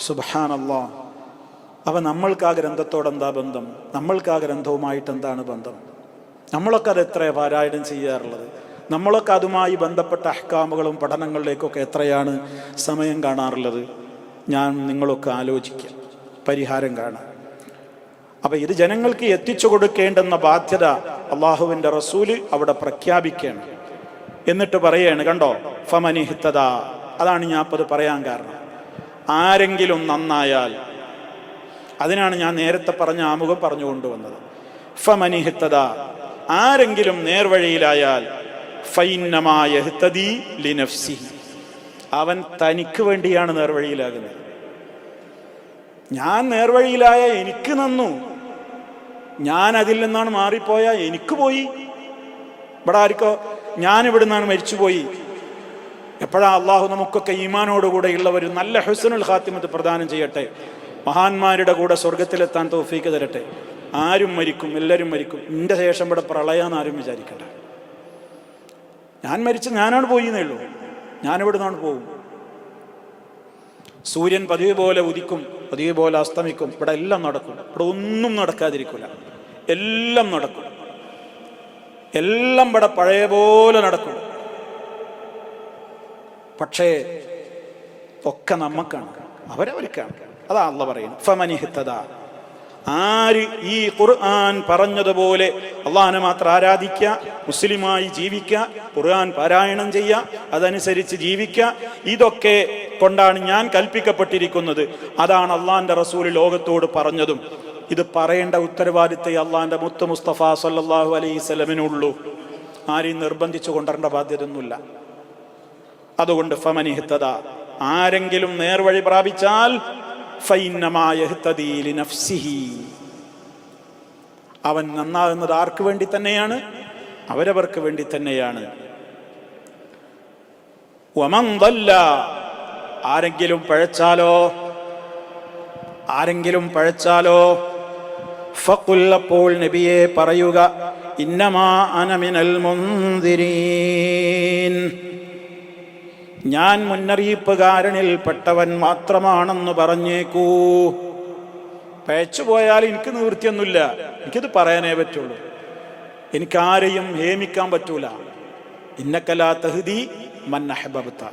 സുബാനല്ലാ അവ നമ്മൾക്ക് ആ ഗ്രന്ഥത്തോട് എന്താ ബന്ധം? നമ്മൾക്ക് ആ ഗ്രന്ഥവുമായിട്ട് എന്താണ് ബന്ധം? നമ്മളൊക്കെ അത് എത്ര പാരായണം ചെയ്യാറുള്ളത്? നമ്മളൊക്കെ അതുമായി ബന്ധപ്പെട്ട അഹ്കാമുകളും പഠനങ്ങളിലേക്കൊക്കെ എത്രയാണ് സമയം കാണാറുള്ളത്? ഞാൻ നിങ്ങളൊക്കെ ആലോചിക്കുക പരിഹാരം കാണാം. അപ്പം ഇത് ജനങ്ങൾക്ക് എത്തിച്ചു കൊടുക്കേണ്ടെന്ന ബാധ്യത അള്ളാഹുവിന്റെ റസൂൽ അവിടെ പ്രഖ്യാപിക്കുകയാണ്. എന്നിട്ട് പറയാണ് കണ്ടോ? ഫമനിഹിത്തത അതാണ് ഞാൻ ഇപ്പത് പറയാൻ കാരണം. ആരെങ്കിലും നന്നായാൽ. അതിനാണ് ഞാൻ നേരത്തെ പറഞ്ഞ ആമുഖം പറഞ്ഞു കൊണ്ടുവന്നത്. ഫമനിഹിത്തത ആരെങ്കിലും നേർവഴിയിലായാൽ ലിനഫ്സി അവൻ തനിക്ക് വേണ്ടിയാണ് നേർവഴിയിലാകുന്നത്. ഞാൻ നേർവഴിയിലായ എനിക്ക് നന്നു. ഞാൻ അതിൽ നിന്നാണ് മാറിപ്പോയ എനിക്ക് പോയി. ഇവിടെ ആർക്കോ ഞാൻ ഇവിടെ നിന്നാണ് മരിച്ചുപോയി. എപ്പോഴാ അള്ളാഹു നമുക്കൊക്കെ ഈമാനോടുകൂടെയുള്ള ഒരു നല്ല ഹുസനുൽ ഖാത്തിമത്ത് പ്രദാനം ചെയ്യട്ടെ. മഹാന്മാരുടെ കൂടെ സ്വർഗത്തിലെത്താൻ തോഫീക്ക് തരട്ടെ. ആരും മരിക്കും എല്ലാവരും മരിക്കും. എന്റെ ശേഷം ഇവിടെ പ്രളയാന്ന് ആരും വിചാരിക്കട്ടെ ഞാൻ മരിച്ച ഞാനാണ് പോയി എന്നേ ഉള്ളൂ. ഞാനിവിടെ നിന്നാണ് പോകും സൂര്യൻ പതിവ് പോലെ ഉദിക്കും പതിവ് പോലെ അസ്തമിക്കും. ഇവിടെ എല്ലാം നടക്കും. ഇവിടെ ഒന്നും നടക്കാതിരിക്കില്ല എല്ലാം നടക്കും. എല്ലാം ഇവിടെ പഴയ പോലെ നടക്കും. പക്ഷേ ഒക്കെ നമുക്കാണ് അവരവർക്കാണ് അതാ അല്ല പറയുന്നത് ഫമനിഹിത്തത ആര് ഈ ഖുർആൻ പറഞ്ഞതുപോലെ അള്ളാഹിനെ മാത്രം ആരാധിക്കുക മുസ്ലിമായി ജീവിക്കുക ഖുർആൻ പാരായണം ചെയ്യുക അതനുസരിച്ച് ജീവിക്കുക ഇതൊക്കെ കൊണ്ടാണ് ഞാൻ കൽപ്പിക്കപ്പെട്ടിരിക്കുന്നത്. അതാണ് അള്ളാഹിന്റെ റസൂൽ ലോകത്തോട് പറഞ്ഞതും. ഇത് പറയേണ്ട ഉത്തരവാദിത്തം അള്ളാഹിന്റെ മുത്ത് മുസ്തഫ സല്ലാഹു അലൈഹി സ്വലമിനുള്ളൂ ആരെയും നിർബന്ധിച്ചു കൊണ്ടുവരേണ്ട ബാധ്യതയൊന്നുമില്ല. അതുകൊണ്ട് ഫമനിഹിത്തത ആരെങ്കിലും നേർവഴി പ്രാപിച്ചാൽ. അവൻ നന്നാകുന്നത് ആർക്ക് വേണ്ടി തന്നെയാണ്? അവരവർക്ക് വേണ്ടി തന്നെയാണ്. ആരെങ്കിലും പഴച്ചാലോ? ആരെങ്കിലും പഴച്ചാലോ? ഫുല്ലപ്പോൾ നബിയെ പറയുക ഇന്നമാ അനമിനൽ മുന്തിരീൻ ഞാൻ മുന്നറിയിപ്പുകാരനിൽപ്പെട്ടവൻ മാത്രമാണെന്ന് പറഞ്ഞേക്കൂ. പേച്ചു പോയാൽ എനിക്ക് നിവൃത്തിയൊന്നുമില്ല. എനിക്കത് പറയാനേ പറ്റുള്ളൂ. എനിക്കാരെയും ഹേമിക്കാൻ പറ്റൂല. ഇന്നക്കലാ തഹദി മന്നഹബർത്ത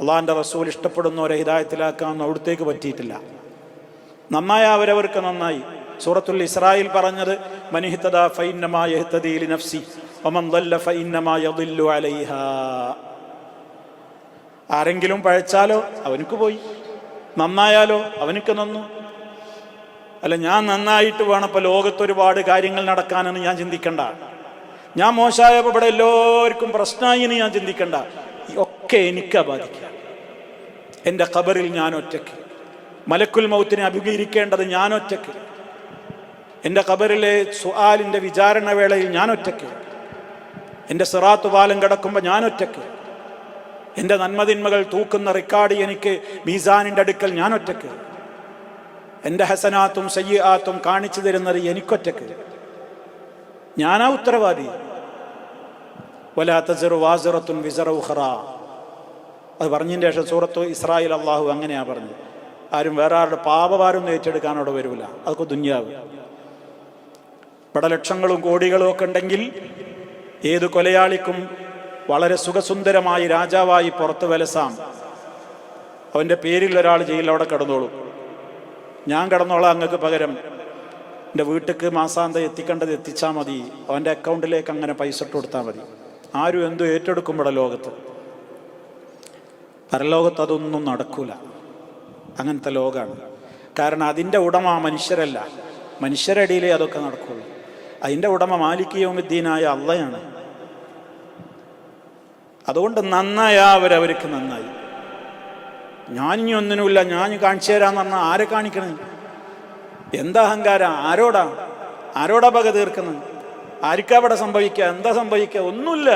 അള്ളാഹാന്റെ റസൂൽ ഇഷ്ടപ്പെടുന്നവരെ ഹിതായത്തിലാക്കാൻ അവിടത്തേക്ക് പറ്റിയിട്ടില്ല. നന്നായ അവരവർക്ക് നന്നായി. സൂറത്തുൽ ഇസ്രായിൽ പറഞ്ഞത് മനിഹിത്തദ ഫൈന്നമാ യഹ്തദീലി നഫ്സി ഒമം ദല്ല ഫൈന്നമാ യദില്ലു അലൈഹാ. ആരെങ്കിലും പഴച്ചാലോ അവനക്ക് പോയി. നന്നായാലോ അവനക്ക് നന്നു. അല്ല ഞാൻ നന്നായിട്ട് വേണപ്പോൾ ലോകത്ത് ഒരുപാട് കാര്യങ്ങൾ നടക്കാനെന്ന് ഞാൻ ചിന്തിക്കണ്ട. ഞാൻ മോശമായപ്പോൾ ഇവിടെ എല്ലാവർക്കും പ്രശ്നമായി ഞാൻ ചിന്തിക്കണ്ട. ഒക്കെ എനിക്കാ ബാധിക്കുക. എന്റെ ഖബറിൽ ഞാൻ ഒറ്റയ്ക്ക്. മലക്കുൽ മൗത്തിനെ അഭിമുഖീകരിക്കേണ്ടത് ഞാൻ ഒറ്റയ്ക്ക്. എന്റെ ഖബറിലെ സുആലിന്റെ വിചാരണ വേളയിൽ ഞാൻ ഒറ്റയ്ക്ക്. എന്റെ സിറാത്തു പാലം കിടക്കുമ്പോൾ ഞാൻ ഒറ്റയ്ക്ക്. എന്റെ നന്മതിന്മകൾ തൂക്കുന്ന റിക്കാർഡ് എനിക്ക് മീസാനിന്റെ അടുക്കൽ ഞാൻ ഒറ്റയ്ക്ക്. എന്റെ ഹസനാത്തും സയ്യാത്തും കാണിച്ചു തരുന്നത് എനിക്കൊറ്റക്ക് ഞാനാ ഉത്തരവാദി. വലാത്ത ചെറു വാസിറത്തും വിസറൗഹറ അത് പറഞ്ഞതിന് ശേഷം സൂറത്തു ഇസ്രായേൽ അള്ളാഹു അങ്ങനെയാണ് പറഞ്ഞത്. ആരും വേറെ ആരുടെ പാപഭാരൊന്നും ഏറ്റെടുക്കാൻ അവിടെ വരില്ല അതൊക്കെ ദുന്യാവ്. ഇവിടെ ലക്ഷങ്ങളും കോടികളും ഒക്കെ ഉണ്ടെങ്കിൽ ഏത് കൊലയാളിക്കും വളരെ സുഖസുന്ദരമായി രാജാവായി പുറത്ത് വലസാം. അവന്റെ പേരിൽ ഒരാൾ ജയിലിൽ അവിടെ കിടന്നോളൂ. ഞാൻ കിടന്നോളാം അങ്ങക്ക് പകരം. എന്റെ വീട്ടിക്ക് മാസാന്തം എത്തിക്കേണ്ടത് എത്തിച്ചാൽ മതി. അവന്റെ അക്കൗണ്ടിലേക്ക് അങ്ങനെ പൈസ ഇട്ട് കൊടുത്താൽ മതി. ആരും എന്തു ഏറ്റെടുക്കുമ്പോഴെ ലോകത്ത്. പരലോകത്ത് അതൊന്നും നടക്കൂല. അങ്ങനത്തെ ലോകമാണ് കാരണം അതിന്റെ ഉടമ മനുഷ്യരല്ല. മനുഷ്യരടിയിലേ അതൊക്കെ നടക്കുള്ളൂ. അതിന്റെ ഉടമ മാലിക്കിയോമുദ്ദീനായ അള്ളയാണ്. അതുകൊണ്ട് നന്നായവരവർക്ക് നന്നായി. ഞാനിനി ഒന്നിനുമില്ല ഞാൻ കാണിച്ചു തരാന്ന് പറഞ്ഞാൽ ആരെ കാണിക്കണേ? എന്താ അഹങ്കാര? ആരോടാ? ആരോടാ പക തീർക്കുന്നത്? ആർക്കാ അവിടെ സംഭവിക്കുക? എന്താ സംഭവിക്കുക? ഒന്നുമില്ല.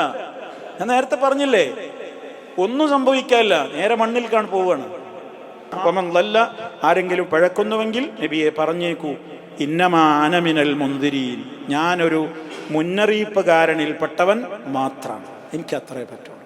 ഞാൻ നേരത്തെ പറഞ്ഞില്ലേ? ഒന്നും സംഭവിക്കാനില്ല. നേരെ മണ്ണിൽ കാണാൻ പോവുകയാണ്. അപ്പം അതല്ല ആരെങ്കിലും പഴക്കുന്നുവെങ്കിൽ നബിയെ പറഞ്ഞേക്കൂ. ഇന്നമാനമിനൽ മുന്തിരിയിൽ ഞാനൊരു മുന്നറിയിപ്പുകാരനിൽപ്പെട്ടവൻ മാത്രമാണ്. എനിക്ക് അത്രേ പറ്റൂ.